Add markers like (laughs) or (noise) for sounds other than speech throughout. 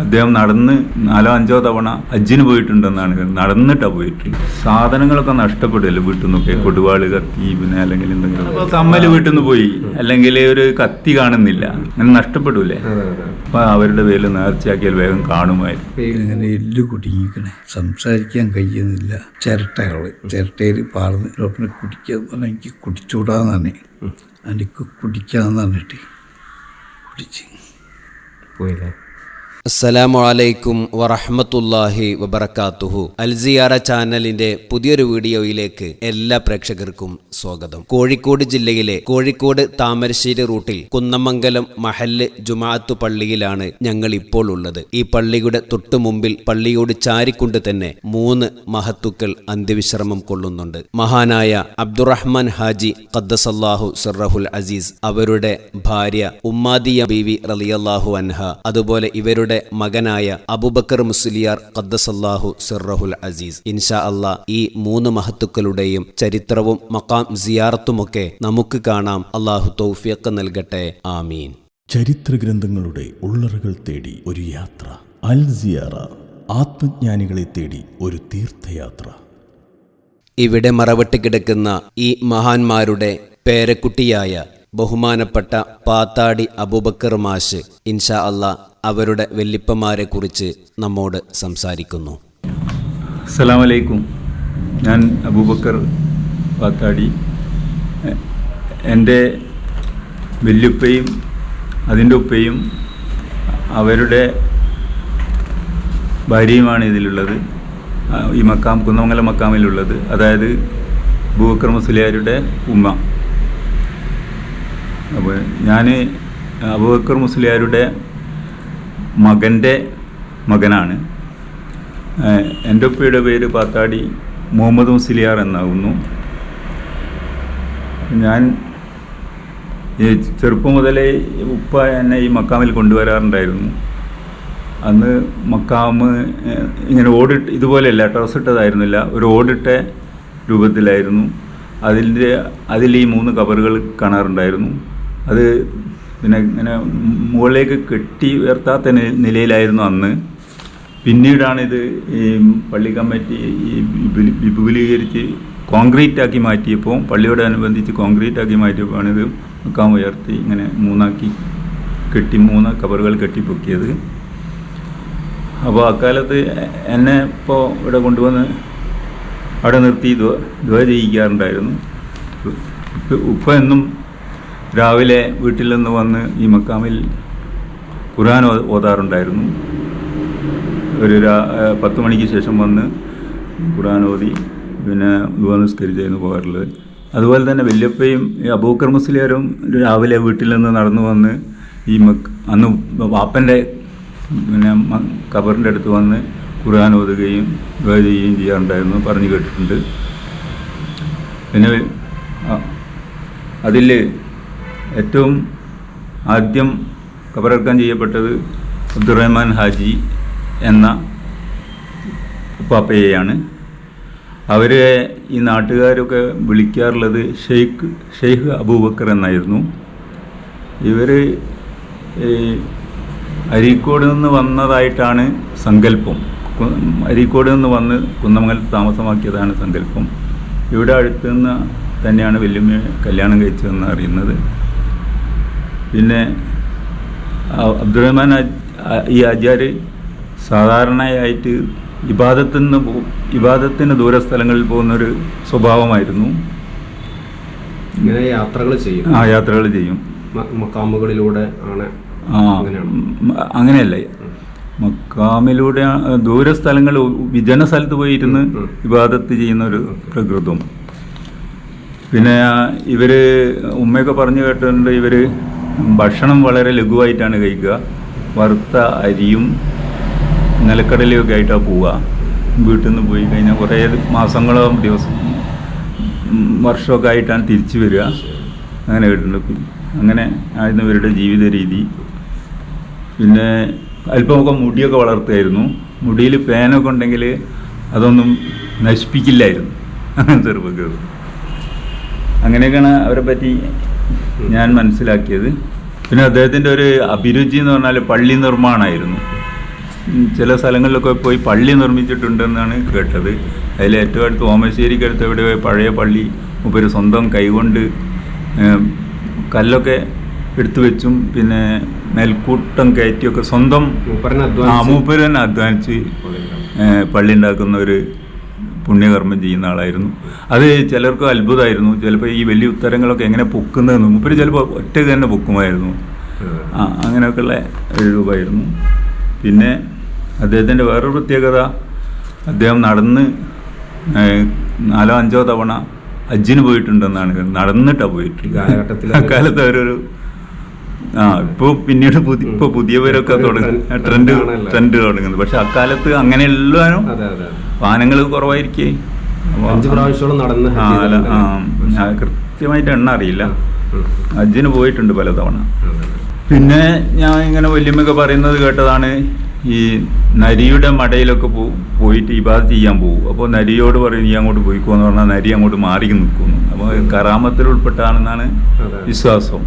അദ്ദേഹം നടന്ന് നാലോ അഞ്ചോ തവണ അജ്ജിന് പോയിട്ടുണ്ടെന്നാണ് നടന്നിട്ടാ പോയിട്ട് സാധനങ്ങളൊക്കെ നഷ്ടപ്പെടില്ല വീട്ടിൽ നിന്നൊക്കെ കൊടുവാൾ കത്തി പിന്നെ അല്ലെങ്കിൽ എന്തെങ്കിലും. കമ്മൽ വീട്ടിൽ നിന്ന് പോയി. അല്ലെങ്കിൽ ഒരു കത്തി കാണുന്നില്ല. അങ്ങനെ നഷ്ടപ്പെടൂലേ? അപ്പൊ അവരുടെ പേരിൽ നേർച്ചയാക്കിയാൽ വേഗം കാണുമായിരുന്നു ഇങ്ങനെ എല്ല് കുടുങ്ങിക്കണേ. സംസാരിക്കാൻ കഴിയുന്നില്ല. ചിരട്ടകൾ ചിരട്ടയിൽ പാർന്ന് ഡോക്ടറെ പറഞ്ഞാൽ എനിക്ക് കുടിച്ചുകൂടാന്നാണ്. എനിക്ക് കുടിക്കാന്ന് പറഞ്ഞിട്ട് കുടിച്ച്. പോയില്ലേ? അസ്സലാമു അലൈക്കും വറഹമത്തല്ലാഹി വബർക്കാത്തുഹു അൽസിയാറ ചാനലിന്റെ പുതിയൊരു വീഡിയോയിലേക്ക് എല്ലാ പ്രേക്ഷകർക്കും സ്വാഗതം. കോഴിക്കോട് ജില്ലയിലെ കോഴിക്കോട് താമരശ്ശേരി റൂട്ടിൽ കുന്നമംഗലം മഹല്ല് ജുമാഅത്ത് പള്ളിയിലാണ് ഞങ്ങൾ ഇപ്പോൾ ഉള്ളത്. ഈ പള്ളിയുടെ തൊട്ടു മുമ്പിൽ പള്ളിയോട് ചാരിക്കൊണ്ട് തന്നെ മൂന്ന് മഹത്തുക്കൾ അന്ത്യവിശ്രമം കൊള്ളുന്നുണ്ട്. മഹാനായ അബ്ദുറഹ്മാൻ ഹാജി ഖദ്ദസല്ലാഹു സിറഹുൽ അസീസ് അവരുടെ ഭാര്യ ഉമ്മാദിയ ബീവി റലിയല്ലാഹു അൻഹ അതുപോലെ ഇവരുടെ മകനായ അബുബക്കർ മുസ്ലിയാർ ഖദ്ദസല്ലാഹു സിറഹുൽ അസീസ്. ഇൻഷാ അല്ലാ ഈ മൂന്ന് മഹത്തുക്കളുടെയും ചരിത്രവും മക്കാം സിയാറത്തുമൊക്കെ നമുക്ക് കാണാം. അള്ളാഹു തൗഫിയക്ക് നൽകട്ടെ. ആമീൻ. ചരിത്ര ഗ്രന്ഥങ്ങളുടെ ഉള്ളറുകൾ തേടി ഒരു യാത്ര. അൽ സിയാറ ആത്മജ്ഞാനികളെ തേടി ഒരു തീർത്ഥയാത്ര. ഇവിടെ മറവട്ട് കിടക്കുന്ന ഈ മഹാന്മാരുടെ പേരക്കുട്ടിയായ ബഹുമാനപ്പെട്ട പാത്താടി അബൂബക്കർ മാഷ് ഇൻഷാ അല്ലാ അവരുടെ വെല്ലിപ്പമാരെ കുറിച്ച് നമ്മോട് സംസാരിക്കുന്നു. അസ്സലാമു അലൈക്കും ഞാൻ അബൂബക്കർ പാത്താടി എന്റെ വല്യുപ്പയും അതിന്റെ ഉപ്പയും അവരുടെ ഭാര്യയുമാണ് ഇതിലുള്ളത്. ഈ മക്കാം കുന്നമംഗലം മക്കാമിലുള്ളത്. അതായത് അബൂബക്കർ മുസ്ലിയാരുടെ ഉമ്മ. അപ്പോൾ ഞാൻ അബൂബക്കർ മുസ്ലിയാരുടെ മകന്റെ മകനാണ്. എന്റെ ഉപ്പയുടെ പേര് പാത്താടി മുഹമ്മദ് മുസ്ലിയാർ എന്നാകുന്നു ഞാൻ ചെറുപ്പം മുതലേ ഉപ്പ എന്നെ ഈ മക്കാമിൽ കൊണ്ടുവരാറുണ്ടായിരുന്നു. അന്ന് മക്കാമ് ഇങ്ങനെ ഓടിട്ട് ഇതുപോലെയല്ല ടോസ് ഇട്ടതായിരുന്നില്ല. ഒരു ഓടിട്ട രൂപത്തിലായിരുന്നു. അതിന്റെ അതിൽ ഈ മൂന്ന് കവറുകൾ കാണാറുണ്ടായിരുന്നു. അത് പിന്നെ ഇങ്ങനെ മുകളിലേക്ക് കെട്ടി ഉയർത്താത്ത നിലയിലായിരുന്നു അന്ന്. പിന്നീടാണ് ഇത് ഈ പള്ളി കമ്മിറ്റി ഈ വിപുലീ- വിപുലീകരിച്ച് കോൺക്രീറ്റ് ആക്കി മാറ്റിയപ്പോൾ പള്ളിയോടനുബന്ധിച്ച് കോൺക്രീറ്റ് ആക്കി മാറ്റിയപ്പോൾ ഇത് മുക്കാൻ ഉയർത്തി ഇങ്ങനെ മൂന്നാക്കി കെട്ടി മൂന്ന് കവറുകൾ കെട്ടിപ്പൊക്കിയത്. അപ്പോൾ അക്കാലത്ത് എന്നെ ഇപ്പോൾ ഇവിടെ കൊണ്ടുവന്ന് അവിടെ നിർത്തി ദ്വ ദ്വ ചെയ്യിക്കാറുണ്ടായിരുന്നു. ഉപ്പ എന്നും രാവിലെ വീട്ടിൽ നിന്ന് വന്ന് ഈ മക്കാമിൽ ഖുർആൻ ഓതാറുണ്ടായിരുന്നു. ഒരു രാ പത്ത് മണിക്ക് ശേഷം വന്ന് ഖുർആൻ ഓതി പിന്നെ ദുവാ നിസ്കരിച്ചായിരുന്നു പോകാറുള്ളത്. അതുപോലെ തന്നെ വല്യപ്പയും അബൂക്കർ മുസ്ലിയാരും രാവിലെ വീട്ടിൽ നിന്ന് നടന്നു വന്ന് ഈ മക്ക് അന്ന് വാപ്പന്റെ പിന്നെ കബറിന്റെ അടുത്ത് വന്ന് ഖുർആൻ ഓതുകയും ദുആ ചെയ്യുകയും ചെയ്യാറുണ്ടായിരുന്നു പറഞ്ഞു കേട്ടിട്ടുണ്ട്. പിന്നെ അതിൽ ഏറ്റവും ആദ്യം കബറടക്കം ചെയ്യപ്പെട്ടത് അബ്ദുറഹ്മാൻ ഹാജി എന്ന ഉപ്പാപ്പയെയാണ്. അവരെ ഈ നാട്ടുകാരൊക്കെ വിളിക്കാറുള്ളത് ഷെയ്ഖ് ഷെയ്ഖ് അബൂബക്കർ എന്നായിരുന്നു. ഇവർ അരീക്കോട് നിന്ന് വന്നതായിട്ടാണ് സങ്കല്പം. അരീക്കോട് നിന്ന് വന്ന് കുന്നമംഗലത്ത് താമസമാക്കിയതാണ് സങ്കല്പം. ഇവിടെ അടുത്ത് നിന്ന് തന്നെയാണ് വലിയ കല്യാണം കഴിച്ചതെന്ന് അറിയുന്നത്. പിന്നെ അബ്ദുറഹ്മാൻ ഈ ആചാര് സാധാരണയായിട്ട് ഇബാദത്തിന് പോ- ദൂര ദൂരസ്ഥലങ്ങളിൽ പോകുന്നൊരു സ്വഭാവമായിരുന്നു. ഇങ്ങനെ യാത്രകൾ ചെയ്യും. ആ യാത്രകൾ ചെയ്യും. മക്കാമുകളിലൂടെ ആണ് ആ അങ്ങനെയല്ല. മക്കാമിലൂടെ ദൂര ദൂരസ്ഥലങ്ങൾ വിജന സ്ഥലത്ത് പോയിരുന്ന് വിവാദത്ത് ചെയ്യുന്ന ഒരു പ്രകൃതം. പിന്നെ ഇവർ ഉമ്മയൊക്കെ പറഞ്ഞു കേട്ടിട്ടുണ്ട് ഇവർ ഭക്ഷണം വളരെ ലഘുവായിട്ടാണ് കഴിക്കുക. വറുത്ത അരിയും നിലക്കടലയും ഒക്കെ ആയിട്ടാണ് പോവുക. വീട്ടിൽ നിന്ന് പോയി കഴിഞ്ഞാൽ കുറേ മാസങ്ങളോ ദിവസം വർഷമൊക്കെ ആയിട്ടാണ് തിരിച്ചു വരിക. അങ്ങനെ കേട്ടിട്ടുണ്ട് അങ്ങനെ ആയിരുന്നു ഇവരുടെ ജീവിത രീതി. പിന്നെ അല്പമൊക്കെ മുടിയൊക്കെ വളർത്തുമായിരുന്നു മുടിയിൽ പേനൊക്കെ ഉണ്ടെങ്കിൽ അതൊന്നും നശിപ്പിക്കില്ലായിരുന്നു. (laughs) പ്രകൃതം അങ്ങനെയൊക്കെയാണ് അവരെ പറ്റി ഞാൻ മനസ്സിലാക്കിയത്. പിന്നെ അദ്ദേഹത്തിന്റെ ഒരു അഭിരുചി എന്ന് പറഞ്ഞാൽ പള്ളി നിർമ്മാണമായിരുന്നു. ചില സ്ഥലങ്ങളിലൊക്കെ പോയി പള്ളി നിർമ്മിച്ചിട്ടുണ്ടെന്നാണ് കേട്ടത്. അതിൽ ഏറ്റവും അടുത്ത് ഓമശ്ശേരിക്ക് അടുത്ത് എവിടെ പഴയ പള്ളി ഉപരി സ്വന്തം കൈകൊണ്ട് കല്ലൊക്കെ എടുത്തു വെച്ചും പിന്നെ നെൽക്കൂട്ടം കയറ്റിയൊക്കെ സ്വന്തം മൂപ്പരനെ ആ അധ്വാനിച്ച്. മൂപ്പര് തന്നെ അധ്വാനിച്ച് പള്ളി ഉണ്ടാക്കുന്ന ഒരു പുണ്യകർമ്മം ചെയ്യുന്ന ആളായിരുന്നു. അത് ചിലർക്ക് അത്ഭുതമായിരുന്നു. ചിലപ്പോൾ ഈ വലിയ ഉത്തരങ്ങളൊക്കെ എങ്ങനെ പൊക്കുന്നതെന്ന് മുപ്പര് ചിലപ്പോൾ ഒറ്റയ്ക്ക് തന്നെ പൊക്കുമായിരുന്നു. ആ അങ്ങനെയൊക്കെയുള്ള ഒരു രൂപമായിരുന്നു. പിന്നെ അദ്ദേഹത്തിന്റെ വേറൊരു പ്രത്യേകത അദ്ദേഹം നടന്ന് നാലോ അഞ്ചോ തവണ അജ്ജിന് പോയിട്ടുണ്ടെന്നാണ് നടന്നിട്ടാണ് പോയിട്ടുള്ളത്. കാലഘട്ടത്തിൽ അക്കാലത്ത് അവരൊരു ആ ഇപ്പൊ പിന്നീട് പുതിയ ഇപ്പോൾ പുതിയവരൊക്കെ തുടങ്ങി ട്രെൻഡ്- ട്രെൻഡ് തുടങ്ങുന്നത് പക്ഷെ അക്കാലത്ത് അങ്ങനെ എല്ലാവരും വാഹനങ്ങൾ കുറവായിരിക്കേ. അഞ്ച് പ്രാവശ്യത്തോളം നടന്ന് കൃത്യമായിട്ട് എണ്ണ അറിയില്ല. അജിന് പോയിട്ടുണ്ട് പലതവണ. പിന്നെ ഞാൻ ഇങ്ങനെ വല്യമ്മയൊക്കെ പറയുന്നത് കേട്ടതാണ് ഈ നരിയുടെ മടയിലൊക്കെ പോ പോയിട്ട് ഇബാദ് ചെയ്യാൻ പോകും അപ്പോൾ നരിയോട് പറയും നീ അങ്ങോട്ട് പോയിക്കോ എന്ന് പറഞ്ഞാൽ നരി അങ്ങോട്ട് മാറി നിൽക്കുന്നു. അപ്പോൾ കറാമത്തിൽ ഉൾപ്പെട്ടാണെന്നാണ് വിശ്വാസം.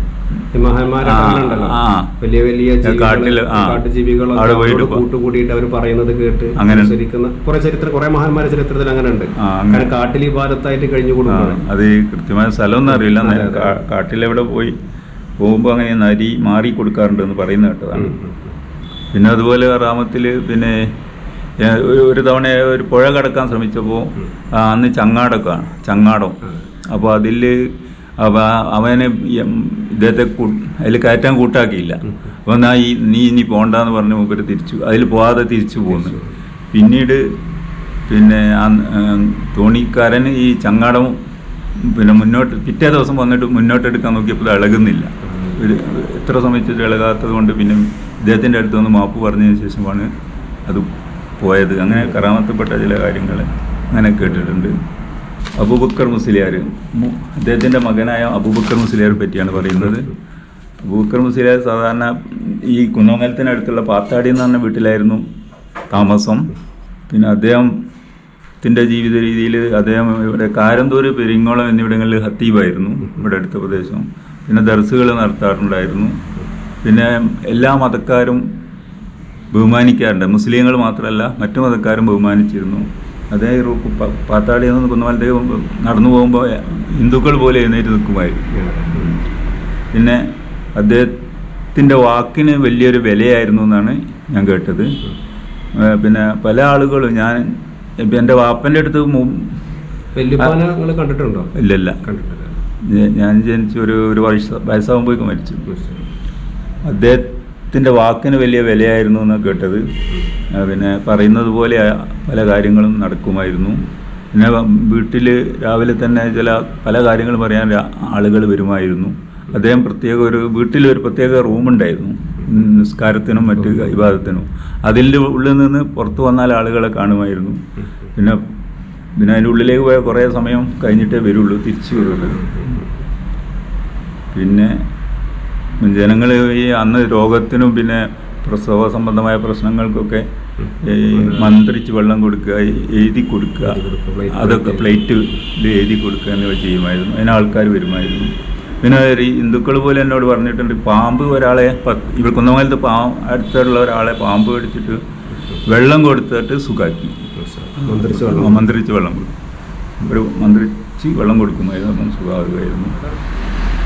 വലിയ വലിയ ജീവികൾ, കാട്ടുജീവികളൊക്കെ അവിടെ പോയിട്ട് അവരോട് പോ- കൂട്ടുകൂടിയിട്ട് അവർ പറയുന്നത് കേട്ട് അനുസരിക്കുന്ന കുറെ ചരിത്ര കുറെ മഹാന്മാരെ ചരിത്രത്തിൽ അങ്ങനെ. ഉണ്ട്. കാരണം കാട്ടിൽ ഈ ഭാരത്തായിട്ട് കഴിഞ്ഞു ആ, അത് കൃത്യമായ സ്ഥലമൊന്നും അറിയില്ല. കാട്ടിൽ എവിടെ കാട്ടിലെവിടെ പോയി പോകുമ്പോൾ അങ്ങനെ നരി മാറി കൊടുക്കാറുണ്ട് എന്ന് പറയുന്ന കേട്ടതാണ് പിന്നെ അതുപോലെ റാമത്തിൽ പിന്നെ ഒരു തവണ ഒരു പുഴ കടക്കാൻ ശ്രമിച്ചപ്പോൾ അന്ന് ചങ്ങാടൊക്കെയാണ് ചങ്ങാടം. അപ്പോൾ അതിൽ അവ അവനെ ഇദ്ദേഹത്തെ അതിൽ കയറ്റാൻ കൂട്ടാക്കിയില്ല. അപ്പോൾ എന്നാ ഈ നീ ഇനി പോണ്ടെന്ന് പറഞ്ഞ് മൂപ്പര് തിരിച്ചു അതിൽ പോവാതെ തിരിച്ചു പോന്നു. പിന്നീട് പിന്നെ ആ തോണിക്കാരൻ ഈ ചങ്ങാടം പിന്നെ മുന്നോട്ട് പിറ്റേ ദിവസം വന്നിട്ട് മുന്നോട്ട് എടുക്കാൻ നോക്കിയപ്പോൾ ഇളകുന്നില്ല. ഒരു എത്ര സമയത്ത് ഇളകാത്തത് കൊണ്ട് പിന്നെ ഇദ്ദേഹത്തിന്റെ അടുത്ത് വന്ന് മാപ്പ് പറഞ്ഞതിന് ശേഷമാണ് അത് പോയത്. അങ്ങനെ കറാമത്തപ്പെട്ട ചില കാര്യങ്ങൾ അങ്ങനെ കേട്ടിട്ടുണ്ട്. അബൂബക്കർ മുസ്ലിയാർ അദ്ദേഹത്തിന്റെ മകനായ അബൂബക്കർ മുസ്ലിയാരെ പറ്റിയാണ് പറയുന്നത്. അബൂബക്കർ മുസ്ലിയാർ സാധാരണ ഈ കുന്നമംഗലത്തിനടുത്തുള്ള പാത്താടി എന്ന് പറഞ്ഞ വീട്ടിലായിരുന്നു താമസം. പിന്നെ അദ്ദേഹത്തിന്റെ ജീവിത രീതിയിൽ അദ്ദേഹം ഇവിടെ കാരന്തൂര് പെരിങ്ങോളം എന്നിവിടങ്ങളിൽ ഹത്തീബായിരുന്നു ഇവിടെ അടുത്ത പ്രദേശം. പിന്നെ ദർസുകൾ നടത്താറുണ്ടായിരുന്നു. പിന്നെ എല്ലാ മതക്കാരും ബഹുമാനിക്കാറുണ്ട്. മുസ്ലിങ്ങൾ മാത്രമല്ല മറ്റു മതക്കാരും ബഹുമാനിച്ചിരുന്നു. അതേ പാത്താളി നിന്ന് കുന്നമലത്തേക്ക് നടന്നു പോകുമ്പോൾ ഹിന്ദുക്കൾ പോലെ എഴുന്നേറ്റ് നിൽക്കുമായിരുന്നു. പിന്നെ അദ്ദേഹത്തിന്റെ വാക്കിന് വലിയൊരു വിലയായിരുന്നു എന്നാണ് ഞാൻ കേട്ടത്. പിന്നെ പല ആളുകളും ഞാൻ ഇപ്പം എന്റെ വാപ്പന്റെ അടുത്ത് കണ്ടിട്ടുണ്ടോ? ഇല്ലല്ല. ഞാൻ ജനിച്ചൊരു ഒരു ഒരു വയസ്സ വയസ്സാകുമ്പോഴേക്കും മരിച്ചു. അദ്ദേഹത്തിന്റെ വാക്കിന് വലിയ വിലയായിരുന്നു എന്ന് കേട്ടത്. പിന്നെ പറയുന്നത് പോലെ പല കാര്യങ്ങളും നടക്കുമായിരുന്നു. പിന്നെ വീട്ടിൽ രാവിലെ തന്നെ ചില പല കാര്യങ്ങൾ പറയാൻ ആളുകൾ വരുമായിരുന്നു. അദ്ദേഹം പ്രത്യേക ഒരു വീട്ടിൽ ഒരു പ്രത്യേക റൂമുണ്ടായിരുന്നു നിസ്കാരത്തിനും മറ്റ് വിവാദത്തിനും അതിന്റെ ഉള്ളിൽ നിന്ന് പുറത്തു വന്നാൽ ആളുകളെ കാണുമായിരുന്നു. പിന്നെ പിന്നെ അതിന്റെ ഉള്ളിലേക്ക് പോയ കുറേ സമയം കഴിഞ്ഞിട്ടേ വരുള്ളൂ തിരിച്ചു വരുള്ളൂ. പിന്നെ ജനങ്ങൾ ഈ അന്ന് രോഗത്തിനും പിന്നെ പ്രസവ സംബന്ധമായ പ്രശ്നങ്ങൾക്കൊക്കെ മന്ത്രിച്ച് വെള്ളം കൊടുക്കുക എഴുതി കൊടുക്കുക അതൊക്കെ പ്ലേറ്റ് എഴുതി കൊടുക്കുക എന്നിവ ചെയ്യുമായിരുന്നു. അതിന് ആൾക്കാർ വരുമായിരുന്നു. പിന്നെ ഹിന്ദുക്കൾ പോലെ എന്നോട് പറഞ്ഞിട്ടുണ്ട് പാമ്പ് ഒരാളെ ഇവർ കുന്നമംഗലത്ത് പാ അടുത്തുള്ള ഒരാളെ പാമ്പ് എടുത്തിട്ട് വെള്ളം കൊടുത്തിട്ട് സുഖാക്കി. മന്ത്രിച്ച് ആ, വെള്ളം മന്ത്രിച്ച് വെള്ളം കൊടുക്കും ഒരു മന്ത്രിച്ച് വെള്ളം കൊടുക്കുമായിരുന്നു അപ്പം സുഖമാകുമായിരുന്നു.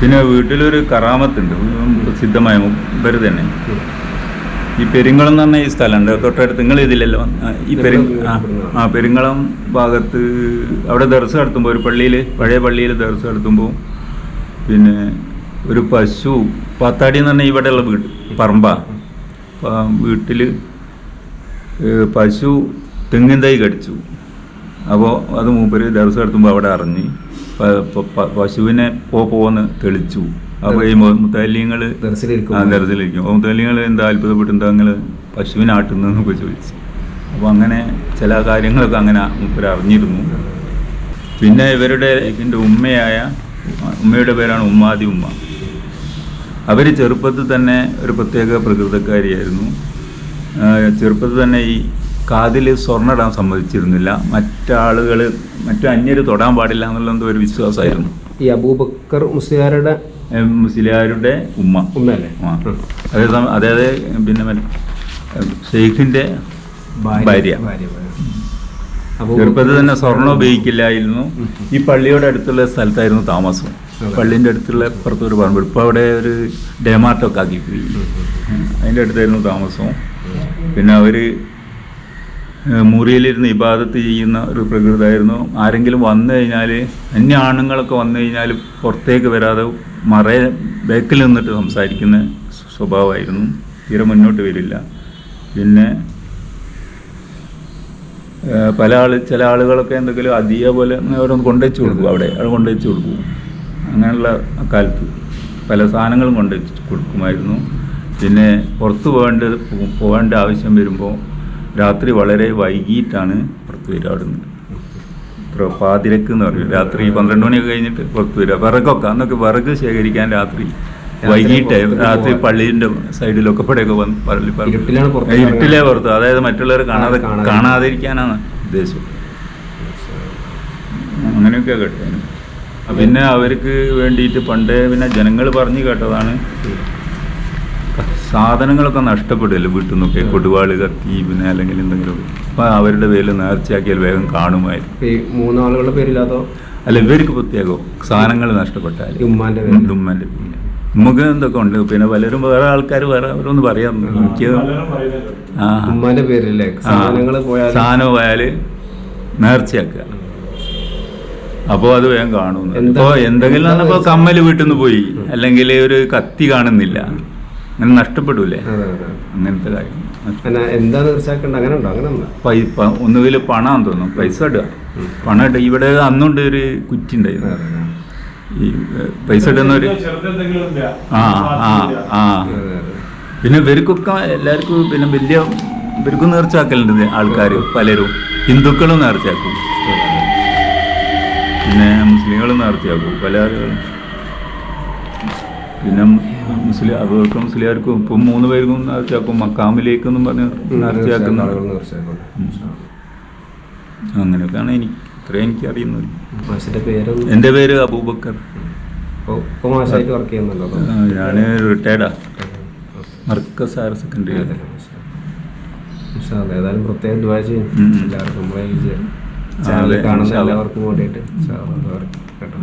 പിന്നെ വീട്ടിലൊരു കറാമത്തുണ്ട്. പ്രസിദ്ധമായ മുമ്പര് തന്നെ. ഈ പെരിങ്ങളം എന്ന് പറഞ്ഞ ഈ സ്ഥലമുണ്ട് തൊട്ടടുത്ത് നിങ്ങൾ ഇതിലല്ലോ ആ, ഈ പെരി ആ, പെരിങ്ങളം ഭാഗത്ത് അവിടെ ദർസ് നടത്തുമ്പോൾ ഒരു പള്ളിയിൽ പഴയ പള്ളിയിൽ ദർസ് നടത്തുമ്പോൾ പിന്നെ ഒരു പശു പാത്താടി എന്ന് പറഞ്ഞാൽ ഇവിടെയുള്ള വീട് പറമ്പ. വീട്ടിൽ പശു തെങ്ങിൻ തൈ കടിച്ചു. അപ്പോൾ അത് മൂപ്പര് ദർസ് നടത്തുമ്പോൾ അവിടെ അറിഞ്ഞ് പശുവിനെ പോ പോന്ന് തെളിച്ചു. അപ്പോൾ ഈ ആ ദർശനിരിക്കും അപ്പോൾ മുത്തല്യങ്ങൾ എന്താ അത്ഭുതപ്പെട്ട്? എന്താ നിങ്ങൾ പശുവിനെ ചോദിച്ചു. അപ്പോൾ അങ്ങനെ ചില കാര്യങ്ങളൊക്കെ അങ്ങനെ അറിഞ്ഞിരുന്നു പിന്നെ ഇവരുടെ ഇതിന്റെ ഉമ്മയായ ഉമ്മയുടെ പേരാണ് ഉമ്മാതി ഉമ്മ. അവർ ചെറുപ്പത്തിൽ തന്നെ ഒരു പ്രത്യേക പ്രകൃതക്കാരിയായിരുന്നു. ചെറുപ്പത്തിൽ തന്നെ ഈ കാതിൽ സ്വർണ ഇടാൻ സമ്മതിച്ചിരുന്നില്ല. മറ്റാളുകൾ മറ്റു അന്യർ തൊടാൻ പാടില്ല എന്നുള്ള എന്തോ ഒരു വിശ്വാസമായിരുന്നു. ഈ അബൂബക്കർ മുസ്ലിയാരുടെ മുസ്ലിയാരുടെ ഉമ്മ. ഉമ്മ അല്ലേ അതേ സമയം അതായത് പിന്നെ ഷെയ്ഖിന്റെ ഷെയ്ഖിന്റെ ഭാര്യ ചെറുപ്പത്തിൽ തന്നെ സ്വർണം ഉപയോഗിക്കില്ലായിരുന്നു. ഈ പള്ളിയുടെ അടുത്തുള്ള സ്ഥലത്തായിരുന്നു താമസം. പള്ളിന്റെ അടുത്തുള്ള പുറത്തൊരു പറമ്പ് ഇപ്പോൾ അവിടെ ഒരു ഡേമാർട്ടൊക്കെ ആക്കി പോയി അതിന്റെ അടുത്തായിരുന്നു താമസം. പിന്നെ അവർ മുറിയിലിരുന്ന് ഇബാദത്ത് ചെയ്യുന്ന ഒരു പ്രകൃതമായിരുന്നു ആരെങ്കിലും വന്നു കഴിഞ്ഞാൽ അന്യ ആണുങ്ങളൊക്കെ വന്നു കഴിഞ്ഞാൽ പുറത്തേക്ക് വരാതെ മറ ബാക്കിൽ നിന്നിട്ട് സംസാരിക്കുന്ന സ്വഭാവമായിരുന്നു. തീരെ മുന്നോട്ട് വരില്ല. പിന്നെ പല ആൾ ചില ആളുകളൊക്കെ എന്തെങ്കിലും അധിക പോലെ ഓരോന്ന് കൊണ്ടുവച്ച് കൊടുക്കും അവിടെ. അവിടെ കൊണ്ടുവച്ച് കൊടുക്കും. അങ്ങനെയുള്ള കാലത്ത് പല സാധനങ്ങളും കൊണ്ടുവച്ച് കൊടുക്കുമായിരുന്നു. പിന്നെ പുറത്ത് പോകേണ്ട പോകേണ്ട ആവശ്യം വരുമ്പോൾ രാത്രി വളരെ വൈകിട്ടാണ് പുറത്ത് വരിക അവിടുന്ന്. പാതിരക്ക് എന്ന് പറയും രാത്രി പന്ത്രണ്ട് മണിയൊക്കെ കഴിഞ്ഞിട്ട് പുറത്ത് വരിക. വിറകൊക്കെ അന്നൊക്കെ വിറക് ശേഖരിക്കാൻ രാത്രി വൈകിട്ട് രാത്രി പള്ളിന്റെ സൈഡിലൊക്കെ ഇവിടെയൊക്കെ വന്ന് പള്ളി ഇരുട്ടിലാണ് പുറത്ത് അതായത് മറ്റുള്ളവരെ കാണാതെ- കാണാതിരിക്കാനാണ് ഉദ്ദേശം. അങ്ങനെയൊക്കെ കേട്ടു. പിന്നെ അവർക്ക് വേണ്ടിയിട്ട് പണ്ടേ പിന്നെ ജനങ്ങൾ പറഞ്ഞു കേട്ടതാണ്. സാധനങ്ങളൊക്കെ നഷ്ടപ്പെടില്ല വീട്ടിൽ നിന്നൊക്കെ കൊടുവാളുകൾ കത്തി പിന്നെ അല്ലെങ്കിൽ എന്തെങ്കിലും അപ്പം അവരുടെ പേരിൽ നേർച്ചയാക്കിയാൽ വേഗം കാണുമായിരുന്നു ഈ മൂന്നാളുകളുടെ പേരില്ലാതോ അല്ല ഇവർക്ക് പ്രത്യേകം? സാധനങ്ങൾ നഷ്ടപ്പെട്ടാൽ ഉമ്മാന്റെ പേരിൽ നമുക്ക് എന്തൊക്കെ ഉണ്ട്? പിന്നെ പലരും വേറെ ആൾക്കാർ വേറെ അവരൊന്നും പറയാം. എനിക്ക്. സാധനങ്ങൾ പോയാൽ സാധനം പോയാൽ നേർച്ചയാക്കുക. അപ്പോൾ അത് വേഗം കാണുന്നു ഇപ്പോൾ എന്തെങ്കിലും കമ്മൽ കമ്മൽ വീട്ടിൽ നിന്ന് പോയി. അല്ലെങ്കിൽ ഒരു കത്തി കാണുന്നില്ല. അങ്ങനെ നഷ്ടപ്പെടൂലേ? അങ്ങനത്തെ കാര്യം. എന്താ തീർച്ചയാക്കണ്ട അങ്ങനെ ഉണ്ടോ? അങ്ങനെ ഉണ്ടോ? പൈ പ- ഒന്നുകിൽ പണം തോന്നും പൈസ ഇടുക. പണം ഇടുക ഇവിടെ അന്നുണ്ട് ഒരു കുറ്റി ഉണ്ടായിരുന്നു. ഈ പൈസ ഇടുന്നൊരു ആ ആ ആ. പിന്നെ ഇവർക്കൊക്കെ എല്ലാവർക്കും പിന്നെ വലിയ ഇവർക്കും നേർച്ചാക്കലുണ്ട് ആൾക്കാർ പലരും. ഹിന്ദുക്കളും നേർച്ചയാക്കും. പിന്നെ മുസ്ലിങ്ങളും നേർച്ചയാക്കും. പല ആളുകളും പിന്നെ മുസ്ലിം അതുപോലെ മുസ്ലിംകാർക്കും ഇപ്പം മൂന്ന് പേർക്കും നേർച്ചയാക്കും മക്കാമിലേക്കെന്നും പറഞ്ഞ് ഉം, നേർച്ചയാക്കുന്ന ആളുകൾ നേർച്ചയാക്കും. അങ്ങനെയൊക്കെയാണ് എനിക്ക് ഇത്രയും എനിക്ക് അറിയുന്നത്. എന്റെ എന്റെ പേര് അബൂബക്കർ? ഞാൻ റിട്ടയർഡാ മർക്കസ് ഹയർ സെക്കൻഡറി. ഏതായാലും പ്രത്യേകം ദ്വാ ചെയ്യും. എല്ലാവർക്കും നമ്മളെ ചാനൽ കാണുന്ന വേണ്ടിയിട്ട്. കേട്ടോ.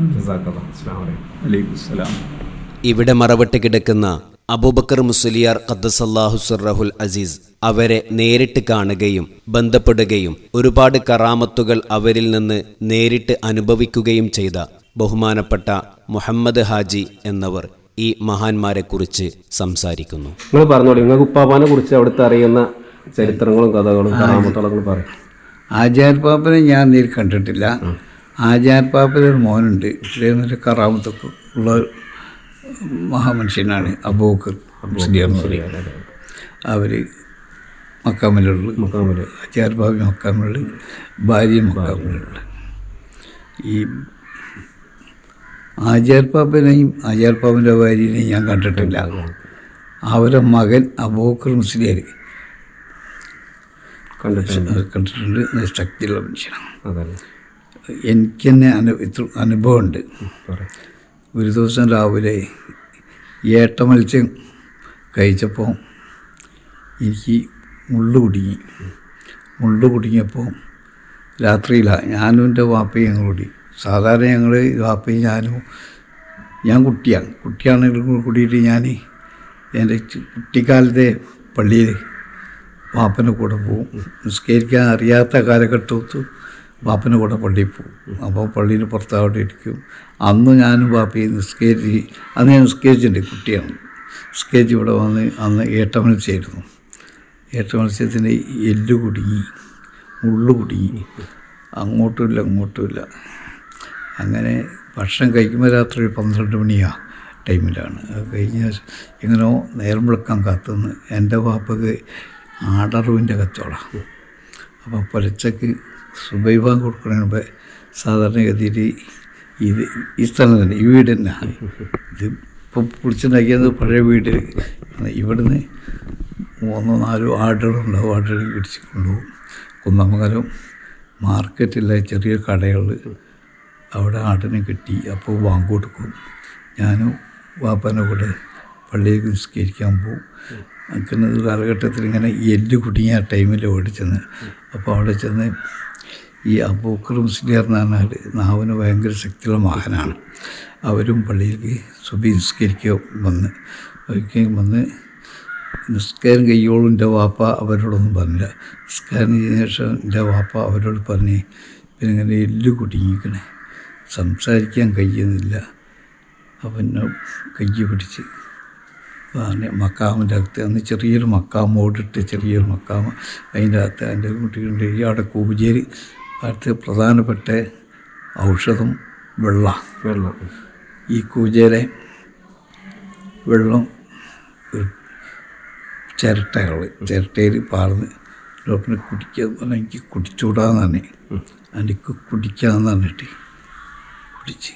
വലൈക്കും സലാം ഇവിടെ മറവിട്ട് കിടക്കുന്ന അബൂബക്കർ മുസ്ലിയാർ ഖദ്ദസല്ലാഹു സുറഹുൽ അസീസ് അവരെ നേരിട്ട് കാണുകയും ബന്ധപ്പെടുകയും ഒരുപാട് കറാമത്തുകൾ അവരിൽ നിന്ന് നേരിട്ട് അനുഭവിക്കുകയും ചെയ്ത ബഹുമാനപ്പെട്ട മുഹമ്മദ് ഹാജി എന്നവർ ഈ മഹാന്മാരെ കുറിച്ച് സംസാരിക്കുന്നു. നിങ്ങൾ പറഞ്ഞോളൂ നിങ്ങൾക്ക് ഉപ്പാപ്പാനെ കുറിച്ച് അവിടുത്തെ അറിയുന്ന ചരിത്രങ്ങളും കഥകളും കറാമത്തുകളും പറയും. ആചാര്പാപ്പനെ ഞാൻ നേരിൽ കണ്ടിട്ടില്ല. ആചാര്പാപ്പന് ഒരു മോനുണ്ട്. ഇതേമാതിരി കറാമത്തൊക്കെ ഉള്ള മഹാമനുഷ്യനാണ് അബൂക്കർ അവർ മക്കാമലുള്ള അച്ചാർഭാവി മക്കാമുള്ള ഭാര്യ മക്കാമുള്ള ഈ ആചാർപ്പാപ്പനെയും ആചാർപ്പാപ്പന്റെ ഭാര്യനെയും ഞാൻ കണ്ടിട്ടില്ല. അവരുടെ മകൻ അബൂക്കർ മുസ്ലിയാർ കണ്ടിട്ടുണ്ട്. ശക്തിയുള്ള മനുഷ്യനാണ്. എനിക്ക് തന്നെ അനു ഇത്ര അനുഭവമുണ്ട്. ഒരു ദിവസം രാവിലെ ഏട്ട മത്സ്യം കഴിച്ചപ്പോൾ എനിക്ക് മുള്ളു കുടുങ്ങി. മുള്ളു കുടുങ്ങിയപ്പോൾ രാത്രിയിലാണ് ഞാനും എന്റെ വാപ്പയും ഞങ്ങൾ കൂടി. സാധാരണ ഞങ്ങൾ വാപ്പയും ഞാനും ഞാൻ കുട്ടിയാണ്. കുട്ടിയാണെങ്കിലും കൂടിയിട്ട് ഞാൻ എന്റെ കുട്ടിക്കാലത്തെ പള്ളിയിൽ വാപ്പന്റെ കൂടെ പോകും. നിസ്കരിക്കാൻ അറിയാത്ത കാലഘട്ടത്ത് വാപ്പന്റെ കൂടെ പള്ളിയിൽ പോകും. അപ്പോൾ പള്ളിയിൽ പുറത്താവട്ടെ ഇരിക്കും. അന്ന് ഞാനും ബാപ്പി നിസ്കരിച്ച് അന്ന് ഞാൻ നിസ്കരിച്ചിട്ടുണ്ട് കുട്ടിയാണ്. നിസ്കരിച്ച് ഇവിടെ വന്ന് അന്ന് ഏട്ട മത്സ്യമായിരുന്നു ഏട്ട മത്സ്യത്തിന് എല്ല് കുടുങ്ങി മുള്ളു കുടുങ്ങി. അങ്ങോട്ടുമില്ല അങ്ങോട്ടുമില്ല അങ്ങനെ ഭക്ഷണം കഴിക്കുമ്പോൾ രാത്രി ഒരു പന്ത്രണ്ട് മണിയാണ് ടൈമിലാണ്. അത് കഴിഞ്ഞ് ഇങ്ങനെ നേരം വിളക്കാൻ കാത്തുനിന്ന് എന്റെ വാപ്പക്ക് ആടറിവിന്റെ കച്ചവടം. അപ്പോൾ പുലച്ചക്ക് സുബൈബാൻ കൊടുക്കണതിന് മുമ്പ് സാധാരണഗതിയിൽ ഇത് ഈ സ്ഥലം തന്നെ ഈ വീട് തന്നെ. ഇത് ഇപ്പം പൊളിച്ചുണ്ടാക്കിയത് പഴയ വീട്. ഇവിടുന്ന് മൂന്നോ നാലോ ആടുകളുണ്ടാവും ആടുകൾ ഇടിച്ച് കൊണ്ടുപോകും. കുന്നമംഗലം മാർക്കറ്റിലെ ചെറിയ കടകളിൽ അവിടെ ആടിനെ കിട്ടി അപ്പോൾ വാങ്ങി കൊടുക്കും. ഞാനും വാപ്പന്റെ കൂടെ പള്ളിയിലേക്ക് നിസ്കരിക്കാൻ പോകും. ഒരു കാലഘട്ടത്തിൽ ഇങ്ങനെ എല്ല് കുടുങ്ങിയ ടൈമിൽ ഓടിച്ചെന്ന് അപ്പോൾ അവിടെ ചെന്ന് ഈ അബൂക്കർ മുസ്ലിയാർ എന്ന് പറഞ്ഞാൽ നാവിന് ഭയങ്കര ശക്തിയുള്ള മഹാനാണ്. അവരും പള്ളിയിലേക്ക് സുബി നിസ്കരിക്കുക വന്ന് വന്ന് നിസ്കാരം കയ്യോളും എന്റെ വാപ്പ അവരോടൊന്നും പറഞ്ഞില്ല. നിസ്കാരം ശേഷം എന്റെ വാപ്പ അവരോട് പറഞ്ഞ് പിന്നെ ഇങ്ങനെ എല്ല് കുടുങ്ങിക്കണേ സംസാരിക്കാൻ കഴിയുന്നില്ല. അവനെ കയ്യ് പിടിച്ച് അങ്ങനെ മക്കാമിന്റെ അകത്ത് അന്ന് ചെറിയൊരു മക്കാം ഓടിട്ട് ചെറിയൊരു മക്കാം അതിന്റെ അകത്ത് എന്റെ കുട്ടികളുടെ അവിടെ കൂജേരി അടുത്ത് പ്രധാനപ്പെട്ട ഔഷധം വെള്ള. വെള്ളം. ഈ കൂജയിലെ വെള്ളം ചിരട്ടകൾ ചിരട്ടയിൽ പാർന്ന് ഡോക്ടറിനെ കുടിക്കുക പറഞ്ഞാൽ എനിക്ക് കുടിച്ചുകൂടാന്ന് തന്നെ എനിക്ക് കുടിക്കാന്ന് പറഞ്ഞിട്ട് കുടിച്ച്.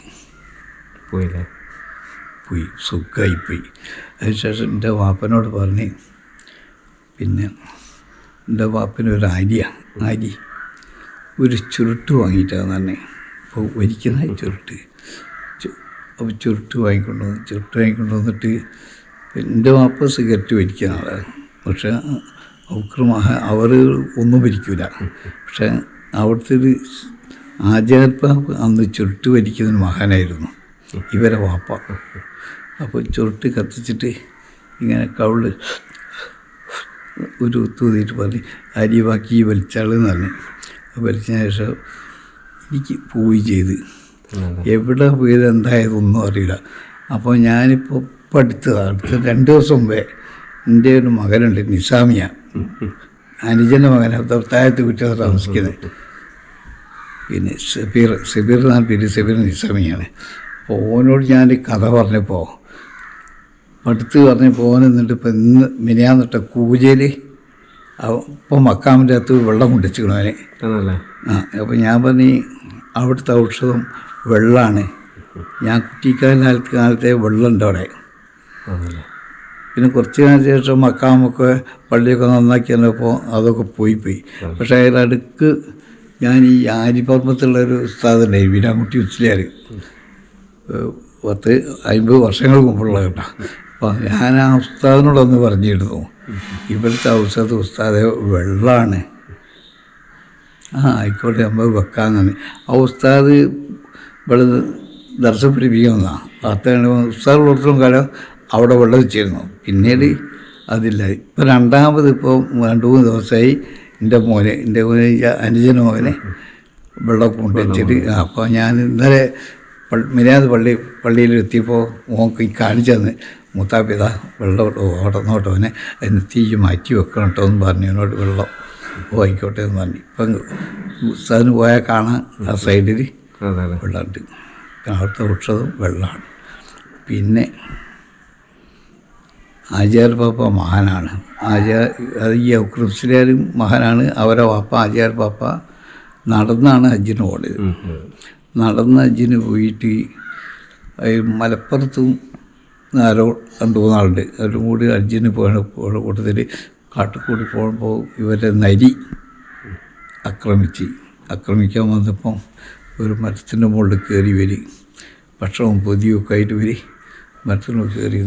പോയില്ലേ? പോയി സുഖമായിപ്പോയി അതിനുശേഷം എന്റെ വാപ്പനോട് പറഞ്ഞ് പിന്നെ എന്റെ വാപ്പിന് ഒരു അരിയ അരി. ഒരു ചുരുട്ട് വാങ്ങിയിട്ടാണ് തന്നെ. അപ്പോൾ ഒരിക്കുന്ന ചുരുട്ട്. അപ്പോൾ ചുരുട്ട് വാങ്ങിക്കൊണ്ട് വന്നു ചുരുട്ട് വാങ്ങിക്കൊണ്ട് വന്നിട്ട് എന്റെ വാപ്പ സിഗരറ്റ് വലിക്കുന്ന ആളാണ്. പക്ഷേ അവർക്ക് മഹാ അവർ ഒന്നും വലിക്കൂല. പക്ഷേ അവിടുത്തെ ഒരു ആചാരപ്പാപ്പ് അന്ന് ചുരുട്ട് വലിക്കുന്ന മഹാനായിരുന്നു ഇവരെ വാപ്പ. അപ്പോൾ ചുരുട്ട് കത്തിച്ചിട്ട് ഇങ്ങനെ കവിൾ ഒരു തൂതിയിട്ട് പറഞ്ഞ് അരി ബാക്കി വലിച്ചാളെന്ന് പറഞ്ഞു. വലിച്ചതിന് ശേഷം എനിക്ക് പോയി ചെയ്ത്. എവിടെ പോയത് എന്തായതൊന്നും അറിയില്ല. അപ്പോൾ ഞാനിപ്പോൾ ഇപ്പം അടുത്തതാണ് അടുത്ത രണ്ട് ദിവസം മുമ്പേ എന്റെ ഒരു മകനുണ്ട് നിസാമിയ. അനുജന്റെ മകൻ താഴത്ത് കുറ്റം താമസിക്കുന്നത്. പിന്നെ സബീർ സബീർ എന്നാണ് പേര് സബീർ നിസാമിയാണ്. അപ്പോൾ ഓനോട് ഞാൻ കഥ പറഞ്ഞപ്പോൾ അടുത്ത് പറഞ്ഞപ്പോൾ ഓൻ എന്നിട്ട് ഇപ്പം ഇന്ന് മിനിയാന്നിട്ട കൂജയിൽ ഇപ്പം മക്കാമിന്റെ അകത്ത് വെള്ളം കൊണ്ടിച്ചിക്കണു അവനെ ആ അപ്പോൾ ഞാൻ പറഞ്ഞു അവിടുത്തെ ഔഷധം വെള്ളമാണ് ഞാൻ കുട്ടിക്കാലത്ത് കാലത്തെ വെള്ളമുണ്ട് അവിടെ. പിന്നെ കുറച്ച് കാലത്തിന് ശേഷം മക്കാമൊക്കെ പള്ളിയൊക്കെ നന്നാക്കി വന്നപ്പോൾ അതൊക്കെ പോയി പോയി. പക്ഷേ അതിലടുക്ക് ഞാൻ ഈ ആര്യപർമ്മത്തുള്ളൊരു ഉസ്താദുണ്ടായി വീരാൻകുട്ടി ഉസ്ലിയാർ പത്ത് അമ്പത് വർഷങ്ങൾക്ക് മുമ്പുള്ള കേട്ടോ. അപ്പം ഞാൻ ആ ഉസ്താദിനോടൊന്ന് പറഞ്ഞിരുന്നു. ഇവിടുത്തെ ഔഷധ ഉസ്താദ് വെള്ളമാണ് ആ ആയിക്കോട്ടെ നമ്മൾ വെക്കാൻ തന്നെ ആ ഉസ്താദ് ഇവിടെ ദർശനം പിടിപ്പിക്കുന്നതാണ് അതാണ് ഉസ്താദ് കൊടുത്തും കാലം അവിടെ വെള്ളം വെച്ചിരുന്നു. പിന്നീട് അതില്ല. ഇപ്പം രണ്ടാമത് ഇപ്പോൾ രണ്ട് മൂന്ന് ദിവസമായി എന്റെ മോനെ എന്റെ മോനെ അനുജന മോനെ വെള്ളം കൊണ്ടുവച്ചിട്ട് അപ്പോൾ ഞാൻ ഇന്നലെ മിനാത് പള്ളി പള്ളിയിൽ എത്തിയപ്പോൾ മോക്ക് ഈ കാണിച്ചു തന്ന് മൂത്താപ്പിത വെള്ളം ഓടന്നോട്ടവനെ അതിന് തീ മാറ്റി വെക്കണം കേട്ടോ എന്ന് പറഞ്ഞു. എന്നോട് വെള്ളം ഓ ആയിക്കോട്ടെ എന്ന് പറഞ്ഞു. ഇപ്പം സാറിന് പോയാൽ കാണാൻ ആ സൈഡിൽ വെള്ളമുണ്ട്. അവിടുത്തെ വൃക്ഷതും വെള്ളമാണ് പിന്നെ ആചാര പാപ്പ മഹാനാണ്. ആചാ അത് ഈ ക്രിസ്ത്യനും മഹാനാണ്. അവരെ പാപ്പ ആചാര പാപ്പ നടന്നാണ് ഹജ്ജിന് പോയത് നടന്ന് അജിന് പോയിട്ട് മലപ്പുറത്തും ആരോ രണ്ട് മൂന്നാളുണ്ട്. അവരും കൂടി അജിന് പോയ പോയ കൂട്ടത്തിൽ കാട്ടിക്കൂടി പോകുമ്പോൾ ഇവരെ നരി ആക്രമിച്ച്. ആക്രമിക്കാൻ വന്നപ്പം ഒരു മരത്തിന്റെ മുകളിൽ കയറി വരി. ഭക്ഷണവും പൊതിയൊക്കെ ആയിട്ട് വരി. മരത്തിന് കയറി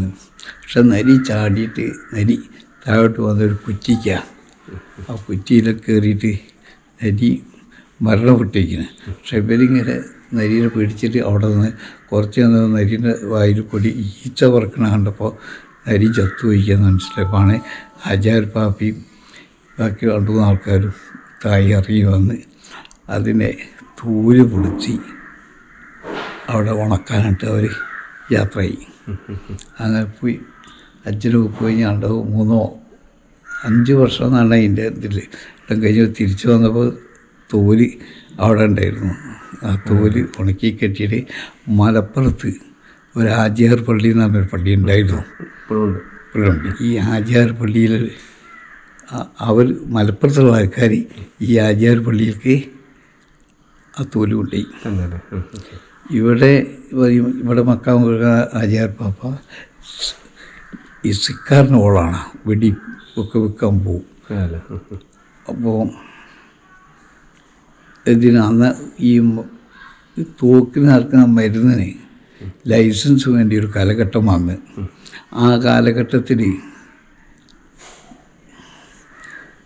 പക്ഷെ നരി ചാടിയിട്ട് നരി താഴോട്ട് വന്നൊരു കുറ്റിക്ക. ആ കുറ്റിയിലൊക്കെ കയറിയിട്ട് നരി മരണം മരണപ്പെട്ടിരിക്കുന്നത് പക്ഷെ ഇവരിങ്ങനെ നരീനെ പിടിച്ചിട്ട് അവിടെ നിന്ന് കുറച്ച് നേരം നരീന്റെ വായിൽ പൊടി ഈച്ച പറക്കണ കണ്ടപ്പോൾ നരി ചത്തു വയ്ക്കാന്ന് മനസ്സിലായപ്പോഴാണ് ആചാര്യ പാപ്പിയും ബാക്കി രണ്ടു മൂന്ന് ആൾക്കാരും തായി ഇറങ്ങി വന്ന് അതിനെ തൂര് പൊളിച്ച് അവിടെ ഉണക്കാനായിട്ട് അവർ യാത്രയായി. അങ്ങനെ പോയി. അച്ഛനൊക്കെ പോയി ഞാൻ മൂന്നോ അഞ്ച് വർഷം എന്നാണ് അതിന്റെ ഇതിൽ. ഇടം കഴിഞ്ഞ് തിരിച്ചു വന്നപ്പോൾ തോൽ അവിടെ ഉണ്ടായിരുന്നു. ആ തോൽ ഉണക്കി കെട്ടിയിട്ട് മലപ്പുറത്ത് ഒരു ആചാർ പള്ളി എന്ന് പറഞ്ഞൊരു പള്ളി ഉണ്ടായിരുന്നു. ഇപ്പോഴുണ്ട്. ഈ ആചാർ പള്ളിയിൽ അവർ മലപ്പുറത്തുള്ള ആൾക്കാർ ഈ ആചാർ പള്ളിയിലേക്ക് ആ തോൽ കൊണ്ടുപോയി. ഇവിടെ ഇവിടെ മക്കാൻ ആചാർ പാപ്പ ഈ സിക്കാറിന് ഓളാണ്. വെടി ഒക്കെ വെക്കാൻ പോവും. അപ്പോൾ ഇതിന് അന്ന് ഈ തൂക്കിന് നടക്കുന്ന മരുന്നിന് ലൈസൻസ് വേണ്ടി ഒരു കാലഘട്ടം വന്ന്. ആ കാലഘട്ടത്തിൽ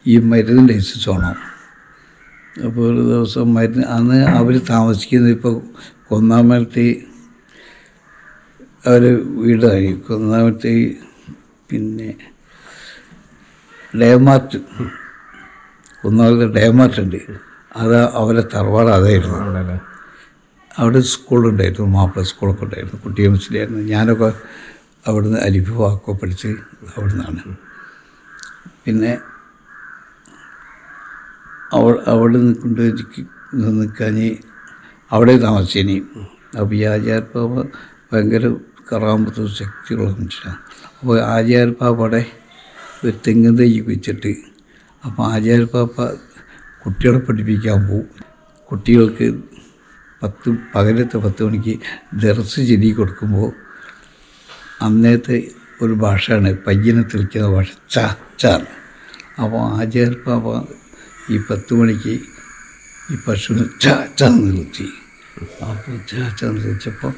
ഈ മരുന്ന് ലൈസൻസ് വേണം. അപ്പോൾ ഒരു ദിവസം മരുന്ന് അന്ന് അവർ താമസിക്കുന്നത് ഇപ്പോൾ കൊന്നാമലത്തെ അവർ വീടായി. കൊന്നാമത്തെ പിന്നെ ഡേമാർട്ട്. ഒന്നാമത്തെ ഡേമാർട്ട് ഉണ്ട് അത് അവരെ തറവാട് അതായിരുന്നു അവിടെ സ്കൂളുണ്ടായിരുന്നു മാപ്പിള സ്കൂളൊക്കെ ഉണ്ടായിരുന്നു. കുട്ടിയെ മനസ്സിലായിരുന്നു ഞാനൊക്കെ അവിടുന്ന് അലിഫ് വാക്കോ പഠിച്ച് അവിടെ നിന്നാണ് പിന്നെ അവ അവിടെ നിൽക്കൊണ്ട് നിൽക്കാനി അവിടെ താമസിച്ചേനി. അപ്പോൾ ഈ ആചാര്യപ്പാപ്പ ഭയങ്കര കറാമ്പത്തും ശക്തിയുള്ള മനുഷ്യനാണ് അപ്പോൾ ആചാരപ്പാവ് അവിടെ ഒരു തെങ്ങ് തൈ വെച്ചിട്ട് അപ്പോൾ ആചാര്യപ്പാപ്പ കുട്ടികളെ പഠിപ്പിക്കാൻ പോവും. കുട്ടികൾക്ക് പത്ത് പകലത്തെ പത്ത് മണിക്ക് ദർസ് ചെടി കൊടുക്കുമ്പോൾ അന്നേത്തെ ഒരു ഭാഷയാണ് പയ്യനെ തെളിക്കുന്ന ഭാഷ ച ചാണ് അപ്പോൾ ആചാര്യപ്പാപ്പ ഈ പത്ത് മണിക്ക് ഈ പശുവിന് ച ച നിർത്തി അപ്പോൾ ച ച നിർത്തിച്ചപ്പോൾ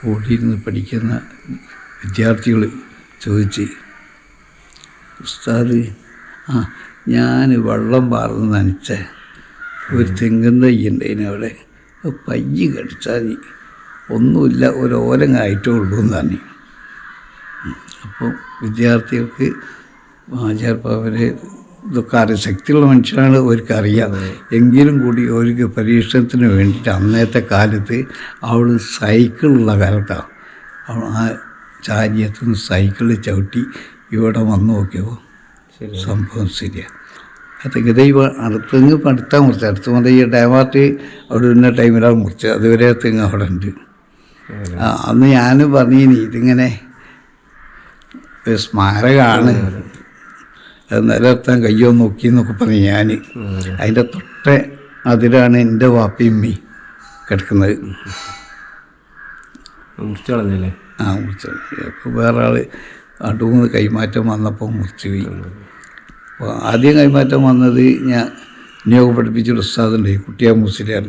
കൂടിയിരുന്ന് പഠിക്കുന്ന വിദ്യാർത്ഥികൾ ചോദിച്ച് ഉസ്താദ് ആ ഞാൻ വെള്ളം പാർന്ന് നനച്ച. ഒരു തെങ്ങും തൈ ഉണ്ട് അവിടെ. പയ്യ് കടിച്ചാൽ നീ. ഒന്നുമില്ല ഒരു ഓലങ്ങായിട്ടേ ഉള്ളൂ എന്നാണ് അപ്പോൾ വിദ്യാർത്ഥികൾക്ക് ആചാര്യപ്പാവരെ ഇതൊക്കെ അറിയ. ശക്തിയുള്ള മനുഷ്യരാണ് അവർക്ക് അറിയാം. എങ്കിലും കൂടി അവർക്ക് പരീക്ഷണത്തിന് വേണ്ടിയിട്ട് അന്നത്തെ കാലത്ത് അവൾ സൈക്കിളുള്ള കാലത്താണ് അവൾ ആ ചാരിയത്തിന് സൈക്കിൾ സൈക്കിളിൽ ചവിട്ടി ഇവിടെ വന്നു നോക്കിയപ്പോൾ സംഭവം ശരിയാണ് അതൊക്കെ ദൈവം അടുത്തെങ്ങ് അടുത്താൽ മുറിച്ച്. അടുത്ത് കൊണ്ട് ഈ ഡൈവാർട്ട് അവിടെ ഇന്ന ടൈമിലാണ് മുറിച്ചത് അതുവരെ തെങ്ങ് അവിടെ ഉണ്ട്. ആ, അന്ന് ഞാൻ പറഞ്ഞിനി ഇതിങ്ങനെ സ്മാരകമാണ് അത് നിലനിർത്താൻ കയ്യോ നോക്കി എന്നൊക്കെ പറഞ്ഞു ഞാൻ അതിന്റെ തൊട്ട അതിലാണ് എന്റെ വാപ്പയും ഉമ്മയും കിടക്കുന്നത്. ആ മുറിച്ചു. അപ്പോൾ വേറെ ആൾ അടുന്ന് കൈമാറ്റം വന്നപ്പോൾ മുറിച്ച് പോയി. ആദ്യം കൈമാറ്റം വന്നത് ഞാൻ നിയോഗം പഠിപ്പിച്ചൊരു ഉസ്താദുണ്ട് ഈ കുട്ടിയാ മുസ്ലിയാർ.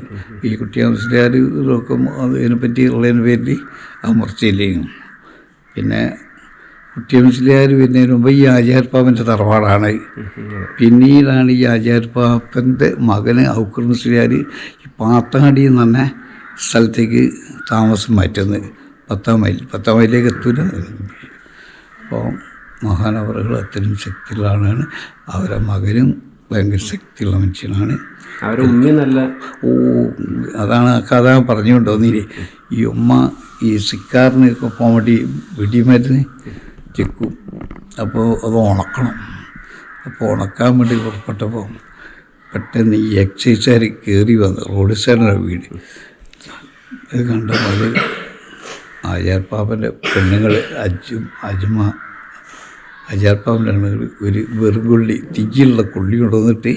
ഈ കുട്ടിയാ മുസ്ലിയാർ നോക്കും അതിനെപ്പറ്റി ഉള്ളതിന് പേരിൽ ആ മുറിച്ചില്ലേനും. പിന്നെ കുട്ടിയ മുസ്ലിയാർ വരുന്നതിന് മുമ്പ് ഈ ആചാര്യപ്പാപ്പന്റെ തറവാടാണ്. പിന്നീടാണ് ഈ ആചാര്യപ്പാപ്പന്റെ മകന് ഔക്കർ മുസ്ലിയാർ ഈ പാത്താടി എന്ന് പറഞ്ഞ സ്ഥലത്തേക്ക് താമസം മാറ്റുന്നത്. പത്താം മൈൽ പത്താം മൈലിലേക്ക് എത്തൂല. അപ്പോൾ മഹാനവറുകൾ അത്രയും ശക്തിയുള്ളതാണ് അവരെ മകനും ഭയങ്കര ശക്തിയുള്ള മനുഷ്യനാണ്. അവരുടെ ഉമ്മ നല്ല ഓ അതാണ് ആ കഥ പറഞ്ഞുകൊണ്ടോന്നില്ലേ ഈ ഉമ്മ ഈ സിക്കാറിനൊക്കെ പോകാൻ വേണ്ടി വെടിമരുന്ന് ചെക്കും അപ്പോൾ അത് ഉണക്കണം. അപ്പോൾ ഉണക്കാൻ വേണ്ടി പുറപ്പെട്ടപ്പോൾ പെട്ടെന്ന് ഈ എക്സൈസുകാർ കയറി വന്നു റോഡ് സൈഡിലെ വീട് അത് കണ്ടപ്പോൾ അത് ആചാർപ്പാപ്പന്റെ പെണ്ണുങ്ങൾ അജും അജുമ പെണ്ണുങ്ങൾ ഒരു വെറും കൊള്ളി തിജിയുള്ള കൊള്ളി കൊണ്ടുവന്നിട്ട്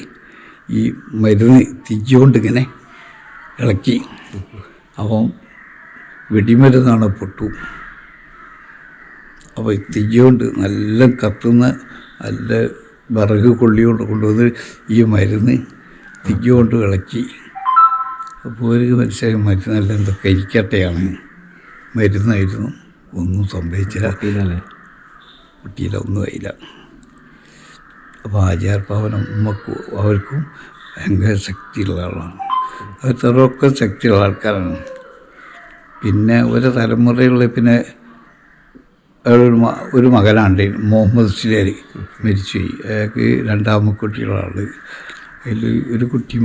ഈ മരുന്ന് തിജി ഇങ്ങനെ ഇളക്കി. അപ്പം വെടിമരുന്നാണ് പൊട്ടു. അപ്പോൾ തിജ്ജുകൊണ്ട് തിജി കൊണ്ട് നല്ല കത്തുന്ന നല്ല വിറക് കൊള്ളി കൊണ്ട് കൊണ്ടുവന്ന് ഈ മരുന്ന് തിജി കൊണ്ട് ഇളക്കി. അപ്പോൾ ഒരു മനസ്സിലായി മരുന്നല്ല എന്തൊക്കെ ഇരിക്കട്ടെയാണ്. മരുന്നായിരുന്നു. ഒന്നും സംഭവിച്ചില്ല. കുട്ടിയില്ല ഒന്നും ആയില്ല. അപ്പോൾ പാവനം ഉമ്മക്കും അവർക്കും ഭയങ്കര ശക്തിയുള്ള ആളാണ്. അവർ തെറൊക്കെ ശക്തിയുള്ള ആൾക്കാരാണ്. പിന്നെ ഒരു തലമുറയുള്ള പിന്നെ ഒരു ഒരു മകനാണ്ട് മുഹമ്മദ് സിലേരി മരിച്ചുപോയി അയാൾക്ക് രണ്ടാമക്കുട്ടിയുള്ള ആൾ അതിൽ ഒരു കുട്ടി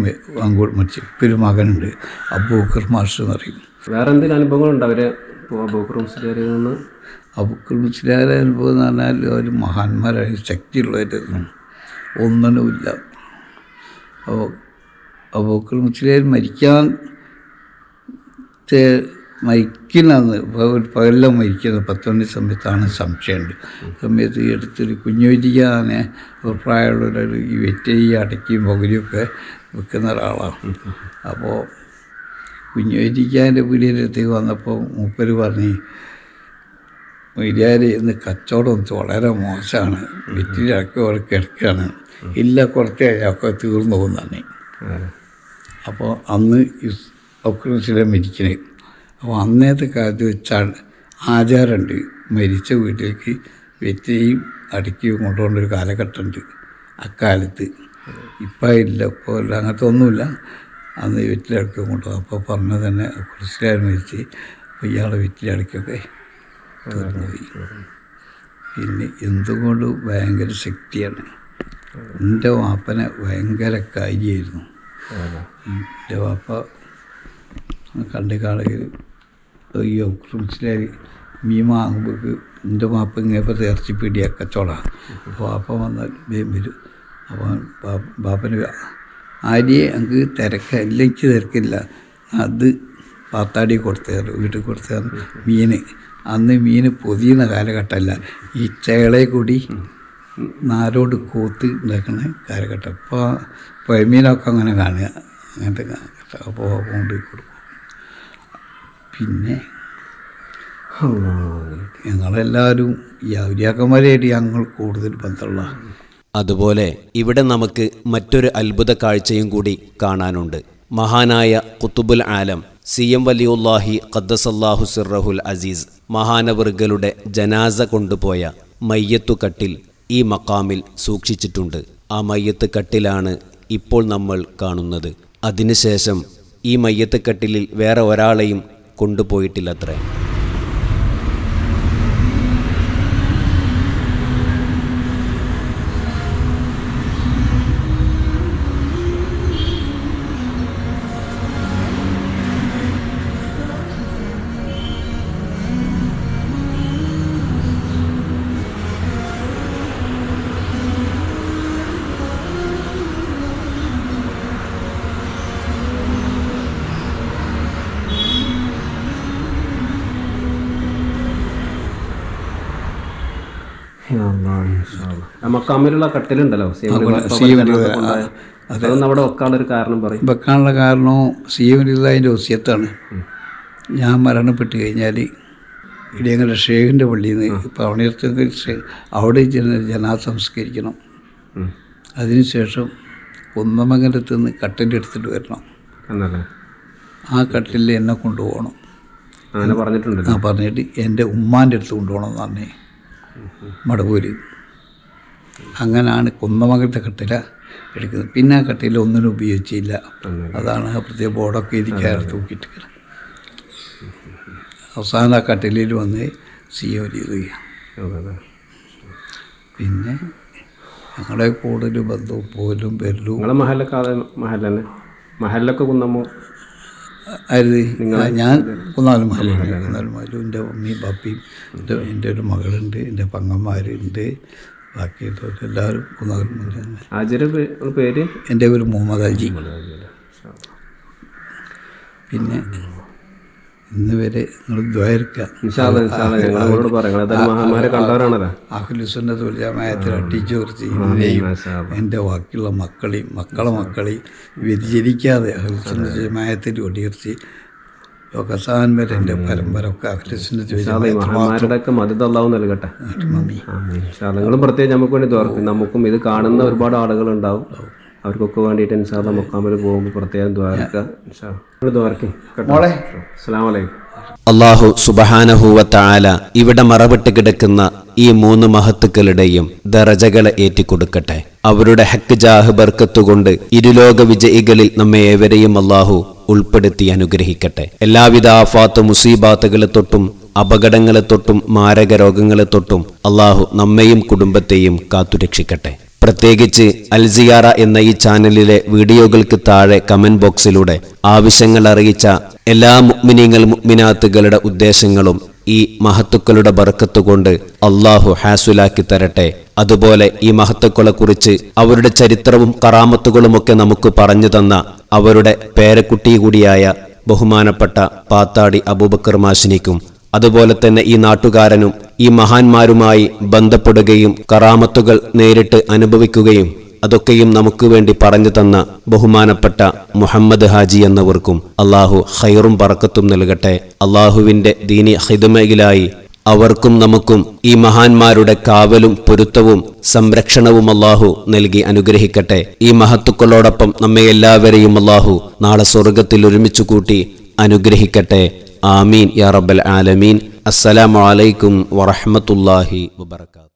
അങ്ങോട്ട് മരിച്ചു. ഇപ്പം ഒരു മകനുണ്ട് അബൂക്കർ മാഷ് എന്ന് പറയും. വേറെ എന്തെങ്കിലും അനുഭവങ്ങളുണ്ടോ അവരെ? അബൂക്കർ മുസ്ലിയാരിൽ നിന്ന് അബുക്കൽ മുസ്ലിയാരെ അനുഭവം എന്ന് പറഞ്ഞാൽ അവർ മഹാന്മാരായ ശക്തിയുള്ളവരായിരുന്നു ഒന്നിനുമില്ല അപ്പോൾ അബൂക്കൽ മുസ്ലിയാർ മരിക്കാൻ ചെ- ഒരു പകലെല്ലാം മരിക്കുന്നത് പത്തുമണി സമയത്താണ് സംശയമുണ്ട്. സമയത്ത് ഈ അടുത്തൊരു പ്രായമുള്ള ഒരു പ്രായമുള്ളവർ ഈ വെറ്റരി അടക്കിയും പകുതിയൊക്കെ വെക്കുന്ന ഒരാളാണ്. അപ്പോൾ കുഞ്ഞുവരിക്കാന്റെ വീടിന്റെ അടുത്തേക്ക് വന്നപ്പോൾ മൂപ്പര് പറഞ്ഞ് മര്യാദ ഇന്ന് കച്ചവടം വളരെ മോശമാണ്. വെറ്റിലൊക്കെ അവിടെ കിടക്കുകയാണ് ഇല്ല കുറച്ച് കഴിഞ്ഞൊക്കെ തീർന്നു പോകുന്നതാണ് അപ്പോൾ അന്ന് ഒക്കെ മരിക്കണേ. അപ്പോൾ അന്നേത്തെ കാലത്ത് വെച്ചാണ് ആചാരമുണ്ട്. മരിച്ച വീട്ടിലേക്ക് വെറ്റിയും അടക്കിയും കൊണ്ടുപോകേണ്ട ഒരു കാലഘട്ടമുണ്ട് അക്കാലത്ത്. ഇപ്പം ഇല്ല ഇപ്പോൾ ഇല്ല അങ്ങനത്തെ ഒന്നുമില്ല. അന്ന് വെറ്റിലടക്കം കൊണ്ടുപോകും. അപ്പോൾ പറഞ്ഞത് തന്നെ കുറിച്ചുകാർ മരിച്ച് അപ്പോൾ ഇയാളെ വെറ്റിലടക്കൊക്കെ തീർന്നു പോയി പിന്നെ എന്തുകൊണ്ട് ഭയങ്കര ശക്തിയാണ്? എന്റെ വാപ്പനെ ഭയങ്കര കാര്യമായിരുന്നു എന്റെ വാപ്പ കണ്ട് കാളയിൽ അയ്യോ കുറിച്ചിലായി മീൻ എന്റെ വാപ്പ ഇങ്ങനെ ഇറച്ചിപ്പീടിയ കച്ചവടമാണ് അപ്പോൾ വാപ്പ വന്നാൽ വേഗം വരും. അപ്പോൾ ബാപ്പന് ആര്യെ എനിക്ക് തിരക്ക എനിക്ക് തിരക്കില്ല. അത് പാത്താടി കൊടുത്തേറ് വീട്ടിൽ കൊടുത്തേറ് മീൻ അന്ന് മീൻ പൊതിയുന്ന കാലഘട്ടമല്ല. ഈ ചേളെ കൂടി നാരോട് കൂത്ത് ഉണ്ടാക്കുന്ന കാലഘട്ടം. ഇപ്പോൾ പൊയമീനൊക്കെ അങ്ങനെ കാണുക. അങ്ങനത്തെ അപ്പോൾ കൊണ്ട് കൊടുക്കും. പിന്നെ ഞങ്ങളെല്ലാവരും ഈ ഔര്യാക്കന്മാരായിട്ട് ഞങ്ങൾ കൂടുതൽ ബന്ധമുള്ള അതുപോലെ ഇവിടെ നമുക്ക് മറ്റൊരു അത്ഭുത കാഴ്ചയും കൂടി കാണാനുണ്ട്. മഹാനായ കുത്തുബുൽ ആലം സി എം വലിയുല്ലാഹി ഖദ്ദസല്ലാഹു സിറഹുൽ അസീസ് മഹാനവറുകളുടെ ജനാസ കൊണ്ടുപോയ മയ്യത്തു കട്ടിൽ ഈ മക്കാമിൽ സൂക്ഷിച്ചിട്ടുണ്ട്. ആ മയ്യത്ത് കട്ടിലാണ് ഇപ്പോൾ നമ്മൾ കാണുന്നത്. അതിനുശേഷം ഈ മയ്യത്ത് കട്ടിലിൽ വേറെ ഒരാളെയും കൊണ്ടുപോയിട്ടില്ലത്രേ. മക്കാമിലുള്ള കട്ടിലുണ്ടല്ലോ. അതൊന്നും അവിടെ വെക്കാനുള്ള ഒരു കാരണം പറയും. വെക്കാനുള്ള കാരണം സി എം ഒസ്യത്താണ്. ഞാൻ മരണപ്പെട്ട് കഴിഞ്ഞാൽ ഇടിയങ്ങളുടെ ഷേഖിന്റെ പള്ളിയിൽ നിന്ന് ഇപ്പോൾ അവിടെ ജന ജനാ സംസ്കരിക്കണം. അതിനുശേഷം കുന്നമംഗലത്ത് നിന്ന് കട്ടിന്റെ എടുത്തിട്ട് വരണം. ആ കട്ടിലിൽ എന്നെ കൊണ്ടുപോകണം. അങ്ങനെ പറഞ്ഞിട്ടുണ്ട് ആ പറഞ്ഞിട്ട് എന്റെ ഉമ്മാന്റെ അടുത്ത് കൊണ്ടുപോകണം എന്ന് പറഞ്ഞേ മടവൂര്. അങ്ങനെയാണ് കുന്നമകത്തെ കട്ടില എടുക്കുന്നത്. പിന്നെ ആ കട്ടില ഒന്നിനും ഉപയോഗിച്ചില്ല. അതാണ് പ്രത്യേക ബോർഡൊക്കെ ഇരിക്കാറ് തൂക്കിയിട്ട് അവസാനം ആ കട്ടിലിൽ വന്ന് സി ഒ ചെയ്തു പിന്നെ ഞങ്ങളെ കൂടുതൽ ബന്ധവും പോലും വരലും മഹലൊക്കെ കുന്നമ്മോ ഞാൻ കുന്നാലും മഹലും കുന്നാലും മഹലും എന്റെ മമ്മിയും പപ്പിയും എന്റെ ഒരു മകളുണ്ട്. എന്റെ പങ്ങന്മാരുണ്ട്. ബാക്കിയുള്ളവർ എല്ലാവരും പേര്? എന്റെ പേര് മുഹമ്മദ് അജി പിന്നെ ഇന്ന് വരെ നിങ്ങൾ അട്ടിച്ചു അഖിലുസുന്നത്ത് ജമായത്തിൽ അട്ടിച്ചോർച്ച് എന്നെയും എന്റെ ബാക്കിയുള്ള മക്കളെയും മക്കളെ മക്കളെയും വ്യതിചരിക്കാതെ അഖിലുസുന്നത്ത് ജമായത്തിൽ ഒടിയർച്ച് എന്റെ പരമ്പര ഒക്കെ മദത് അള്ളാഹു നൽകട്ടെ. പ്രത്യേകിച്ച് നമുക്ക് വേണ്ടി ദ്വാർക്കും നമുക്കും ഇത് കാണുന്ന ഒരുപാട് ആളുകൾ ഉണ്ടാവും അവർക്കൊക്കെ വേണ്ടിയിട്ട് ഇൻഷാല്ല മുക്കാമിൽ പോകുമ്പോൾ പ്രത്യേകം ഇൻഷാ ദ്വാരക്കും. അസ്സാം വലൈക്കും അള്ളാഹു സുബഹാനഹൂവത്തായാല ഇവിടെ മറവിട്ട് കിടക്കുന്ന ഈ മൂന്ന് മഹത്തുക്കളുടെയും ദറജകളെ ഏറ്റിക്കൊടുക്കട്ടെ. അവരുടെ ഹക്ക് ജാഹ് ബർക്കത്തുകൊണ്ട് ഇരുലോക വിജയികളിൽ നമ്മെ ഏവരെയും അള്ളാഹു ഉൾപ്പെടുത്തി അനുഗ്രഹിക്കട്ടെ. എല്ലാവിധ ആഫാത്ത് മുസീബാത്തുകളെ തൊട്ടും അപകടങ്ങളെ തൊട്ടും മാരക രോഗങ്ങളെ തൊട്ടും അള്ളാഹു നമ്മെയും കുടുംബത്തെയും കാത്തുരക്ഷിക്കട്ടെ. പ്രത്യേകിച്ച് അൽസിയാറ എന്ന ഈ ചാനലിലെ വീഡിയോകൾക്ക് താഴെ കമന്റ് ബോക്സിലൂടെ ആവശ്യങ്ങൾ അറിയിച്ച എല്ലാ മുഗ്മിനീങ്ങൾ മുഗ്മിനാത്തുകളുടെ ഉദ്ദേശങ്ങളും ഈ മഹത്തുക്കളുടെ ബർക്കത്തുകൊണ്ട് അള്ളാഹു ഹാസുലാക്കി തരട്ടെ. അതുപോലെ ഈ മഹത്തുക്കളെക്കുറിച്ച് അവരുടെ ചരിത്രവും കറാമത്തുകളുമൊക്കെ നമുക്ക് പറഞ്ഞു തന്ന അവരുടെ പേരക്കുട്ടി കൂടിയായ ബഹുമാനപ്പെട്ട പാത്താടി അബൂബക്കർ മാഷിനിക്കും അതുപോലെ തന്നെ ഈ നാട്ടുകാരനും ഈ മഹാന്മാരുമായി ബന്ധപ്പെടുകയും കറാമത്തുകൾ നേരിട്ട് അനുഭവിക്കുകയും അതൊക്കെയും നമുക്ക് വേണ്ടി പറഞ്ഞു തന്ന ബഹുമാനപ്പെട്ട മുഹമ്മദ് ഹാജി എന്നവർക്കും അള്ളാഹു ഹൈറും പറക്കത്തും നൽകട്ടെ. അള്ളാഹുവിന്റെ ദീനി ഹിതമേഖലായി അവർക്കും നമുക്കും ഈ മഹാന്മാരുടെ കാവലും പൊരുത്തവും സംരക്ഷണവും അള്ളാഹു നൽകി അനുഗ്രഹിക്കട്ടെ. ഈ മഹത്തുക്കളോടൊപ്പം നമ്മെ എല്ലാവരെയും അള്ളാഹു നാളെ സ്വർഗത്തിൽ ഒരുമിച്ചു കൂട്ടി അനുഗ്രഹിക്കട്ടെ. ആമീൻ. യാ റബ്ബൽ ആലമീൻ. അസ്സലാമു അലൈക്കും വറഹ്മത്തുള്ളാഹി വബർക്കാത്തു